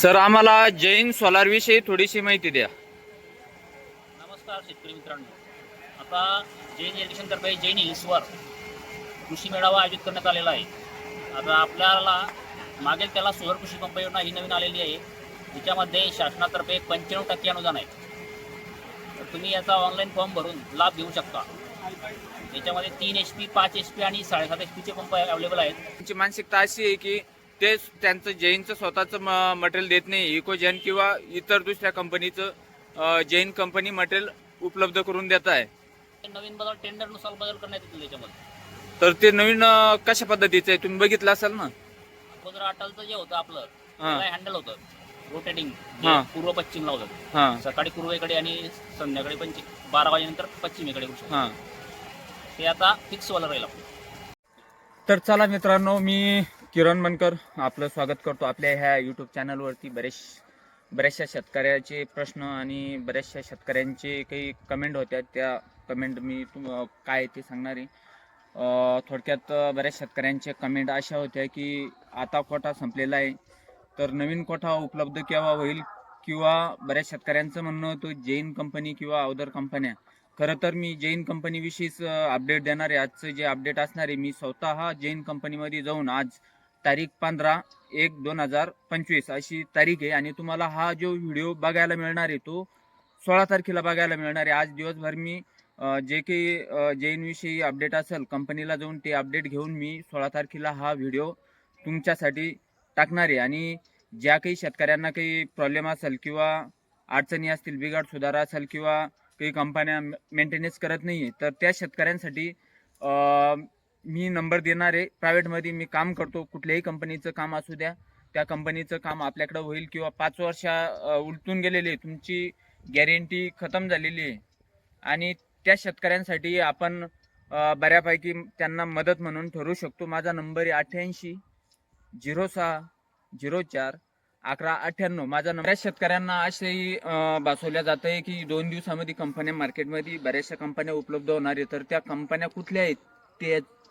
Sir आम्हाला Jain solar विषयी थोडीशी माहिती द्या. नमस्कार शेतकरी मित्रांनो. आता जैन इलेक्शनतर्फे जैन हिल्सवर कृषी मेळावा आयोजित करण्यात आलेला आहे. आता आपल्याला मागेल त्याला सोलर कृषी पंप योजना ही नवीन आलेली आहे. तिच्यामध्ये शासनातर्फे पंच्याण्णव टक्के अनुदान आहे. तर तुम्ही याचा ऑनलाईन फॉर्म भरून लाभ घेऊ शकता. याच्यामध्ये तीन एच पी पाच एच पी आणि साडेसात एच पीचे पंप अवेलेबल आहेत. त्यांची मानसिकता अशी आहे की ते त्यांचं जैनचं स्वतःचं मटेरियल देत नाही. इकोजैन किंवा इतर दुसऱ्या कंपनीचं जैन कंपनी मटेरियल उपलब्ध करून देत आहे. नवीन बदल टेंडरनुसार बदल करण्यात येतील त्याच्यामध्ये. तर ते नवीन कशा पद्धतीचं आहे? तुम्ही बघितलं असाल ना? अगोदर अटलचं जे होतं आपलं हँडल होतं. रोटेटिंग. पूर्व पश्चिमला होतं. हां. सकाळी पूर्वेकडे आणि संध्याकाळी पण बारा वाजेनंतर पश्चिमेकडे हां. ते आता फिक्स वाला राहील तर चला मित्रांनो मी किरण मनकर आपलं स्वागत करतो आपल्या ह्या यूट्यूब चॅनलवरती बरेच बऱ्याचशा शेतकऱ्याचे प्रश्न आणि बऱ्याचशा शेतकऱ्यांचे काही कमेंट होत्या. त्या कमेंट मी तुम काय ते सांगणार आहे. थोडक्यात बऱ्याच शेतकऱ्यांच्या कमेंट अशा होत्या की आता कोटा संपलेला आहे. तर नवीन कोठा उपलब्ध केव्हा होईल किंवा बऱ्याच शेतकऱ्यांचं म्हणणं होतं जैन कंपनी किंवा अवदर कंपन्या खरं तर मी जैन कंपनीविषयीच अपडेट देणार आहे. आजचं जे अपडेट असणार आहे मी स्वतः जैन कंपनीमध्ये जाऊन आज तारीख पंधरा एक दोन हजार पंचवीस अशी तारीख आहे. आणि तुम्हाला हा जो व्हिडिओ बघायला मिळणार आहे तो सोळा तारखेला बघायला मिळणार आहे. आज दिवसभर मी जे काही जैनविषयी अपडेट असेल कंपनीला जाऊन ते अपडेट घेऊन मी सोळा तारखेला हा व्हिडिओ तुमच्यासाठी टाकणार आहे. आणि ज्या काही शेतकऱ्यांना काही प्रॉब्लेम असेल किंवा अडचणी असतील बिघाड सुधार असेल किंवा काही कंपन्या मेंटेनन्स करत नाही आहे तर त्या शेतकऱ्यांसाठी मी नंबर देणार आहे. प्रायव्हेटमध्ये मी काम करतो. कुठल्याही कंपनीचं काम असू द्या. त्या कंपनीचं काम आपल्याकडं होईल किंवा पाच वर्षा उलटून गेलेली आहे. तुमची गॅरंटी खतम झालेली आहे. आणि त्या शेतकऱ्यांसाठी आपण बऱ्यापैकी त्यांना मदत म्हणून ठरवू शकतो. माझा नंबर आहे अठ्ठ्याऐंशी झिरो सहा झिरो चार अकरा अठ्ठ्याण्णव. माझा नंबर बऱ्याच शेतकऱ्यांना असेही भासवल्या जात आहे की दोन दिवसामध्ये कंपन्या मार्केटमध्ये बऱ्याचशा कंपन्या उपलब्ध होणार आहे तर त्या कंपन्या कुठल्या आहेत?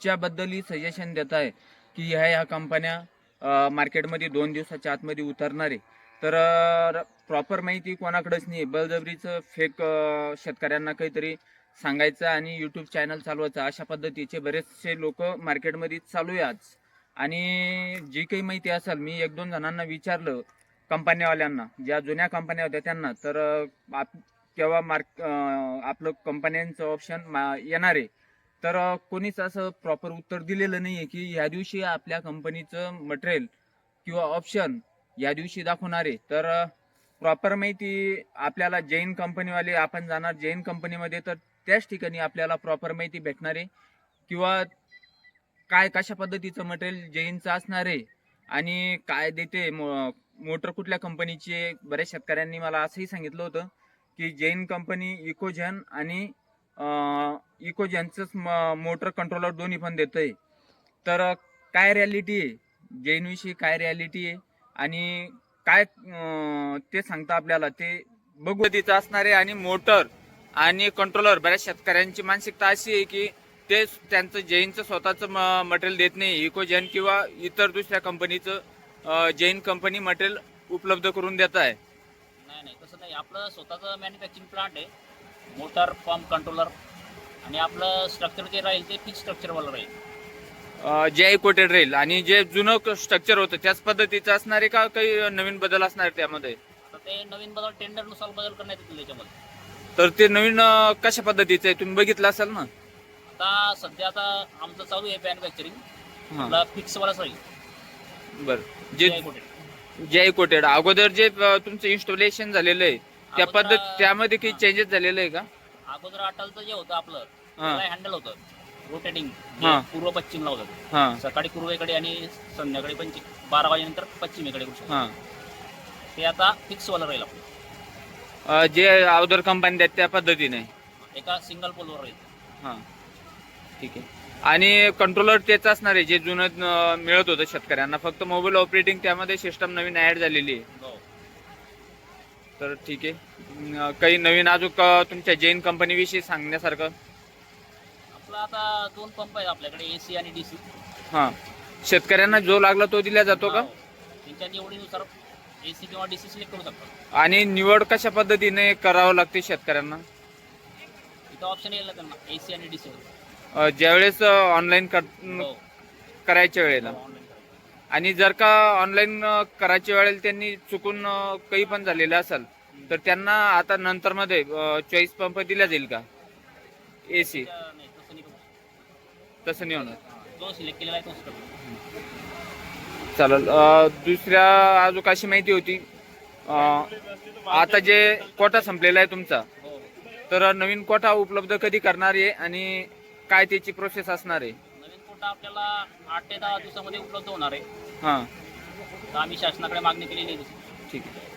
त्याच्याबद्दलही सजेशन देत आहे की ह्या ह्या कंपन्या मार्केटमध्ये दोन दिवसाच्या आतमध्ये उतरणार आहे. तर प्रॉपर माहिती कोणाकडेच नाही. बळजबरीचं फेक शेतकऱ्यांना काहीतरी सांगायचं आणि यूट्यूब चॅनल चालवायचं. अशा पद्धतीचे बरेचसे लोक मार्केटमध्ये चालू आहे आज. आणि जी काही माहिती असेल मी एक दोन जणांना विचारलं कंपन्यावाल्यांना ज्या जुन्या कंपन्या होत्या त्यांना तर आप तेव्हा मार्क आपलं कंपन्यांचं ऑप्शन मा येणार आहे. तर कोणीच असं प्रॉपर उत्तर दिलेलं नाही आहे की ह्या दिवशी आपल्या कंपनीचं मटेरियल किंवा ऑप्शन या दिवशी दाखवणार आहे. तर प्रॉपर माहिती आपल्याला जैन कंपनीवाले आपण जाणार जैन कंपनीमध्ये तर त्याच ठिकाणी आपल्याला प्रॉपर माहिती भेटणार आहे. किंवा काय कशा पद्धतीचं मटेरियल जैनचं असणार आहे आणि काय देते मो- मोटर कुठल्या कंपनीची बऱ्याच शेतकऱ्यांनी मला असंही सांगितलं होतं की जैन कंपनी इकोजन आणि इकोजनचंच मोटर कंट्रोलर दोन्ही पण देतंय. तर काय रियालिटी आहे? जैनविषयी काय रियालिटी आहे? आणि काय ते सांगता आपल्याला ते बघू. तिचं असणारे आणि मोटर आणि कंट्रोलर बऱ्याच शेतकऱ्यांची मानसिकता अशी आहे की ते त्यांचं जैनचं स्वतःचं मटेरियल देत नाही. इकोजैन किंवा इतर दुसऱ्या कंपनीचं जैन कंपनी मटेरियल उपलब्ध करून देत आहे. नाही नाही तसं नाही. आपलं स्वतःचं मॅन्युफॅक्चरिंग प्लांट आहे. मोटर फॉर्म कंट्रोलर आणि आपलं स्ट्रक्चर जे राहील ते फिक्स स्ट्रक्चरवालं राहील. अं, जे कोटेड राहील आणि जे जुनं स्ट्रक्चर होतं त्याच पद्धतीचं असणार आहे का काही नवीन बदल असणार आहे त्यामध्ये? तर ते नवीन बदल टेंडरनुसार बदल करण्यात येतील त्याच्यामध्ये. तर ते नवीन अं, कशा पद्धतीचं आहे? तुम्ही बघितलं असाल ना? आता सध्या आता आमचं चालू आहे मॅन्युफॅक्चरिंग हा. आपला फिक्सवालाच राहील. बरं. जे. जे कोटेड अगोदर जे अं, तुमचं इन्स्टॉलेशन झालेलं आहे त्या अगोदर- पद्धत त्यामध्ये काही. चेंजेस झालेलं आहे का? अगोदर अटलचं जे होतं आपलं हा. त्याला हँडल होतं. रोटेटिंग हा. पूर्व पश्चिमला होतं हा. सकाळी पूर्वेकडे आणि संध्याकाळी पण बारा वाजेनंतर पश्चिमेकडे करू शकतो. हा. ते आता फिक्स वाला राहील आपलं. अं, जे अगोदर कंपनी देत त्या पद्धतीने? एका सिंगल पोलवर राहील. हा. ठीक आहे. आणि कंट्रोलर तेच असणार आहे जे जुनं अं, मिळत होतं शेतकऱ्यांना. फक्त मोबाईल ऑपरेटिंग त्यामध्ये सिस्टम नवीन ऍड झालेली आहे. हो. तर ठीक आहे. काही नवीन अजून तुमच्या जैन कंपनीविषयी सांगण्यासारखं? आपला आता दोन पंप आहेत आपल्याकडे एसी आणि डीसी हा. शेतकऱ्यांना जो लागला तो दिला जातो का? त्यांच्या निवडीनुसार ए सी किंवा डी सी सिलेक्ट करू शकतात. आणि निवड कशा पद्धतीने करावं लागते शेतकऱ्यांना? इथं ऑप्शन येईल त्यांना ए सी आणि डी सी अ, ज्यावेळेस ऑनलाईन हो. करायच्या वेळेला. ऑनलाईन आणि जर का ऑनलाईन करायच्या वेळेला त्यांनी चुकून काही पण झालेलं असेल तर त्यांना आता नंतर मध्ये चॉईस पंप दिला जाईल का? ए सी तसं नाही होणार. चालेल. दुसऱ्या अजून अशी माहिती होती. आता जे कोटा संपलेला आहे तुमचा तर नवीन कोटा उपलब्ध कधी करणार आहे आणि काय त्याची प्रोसेस असणार आहे? कोटा आपल्याला आठ ते दहा दिवसामध्ये उपलब्ध होणार आहे. हां. तर आम्ही शासनाकडे मागणी केलेली आहे. ठीक आहे.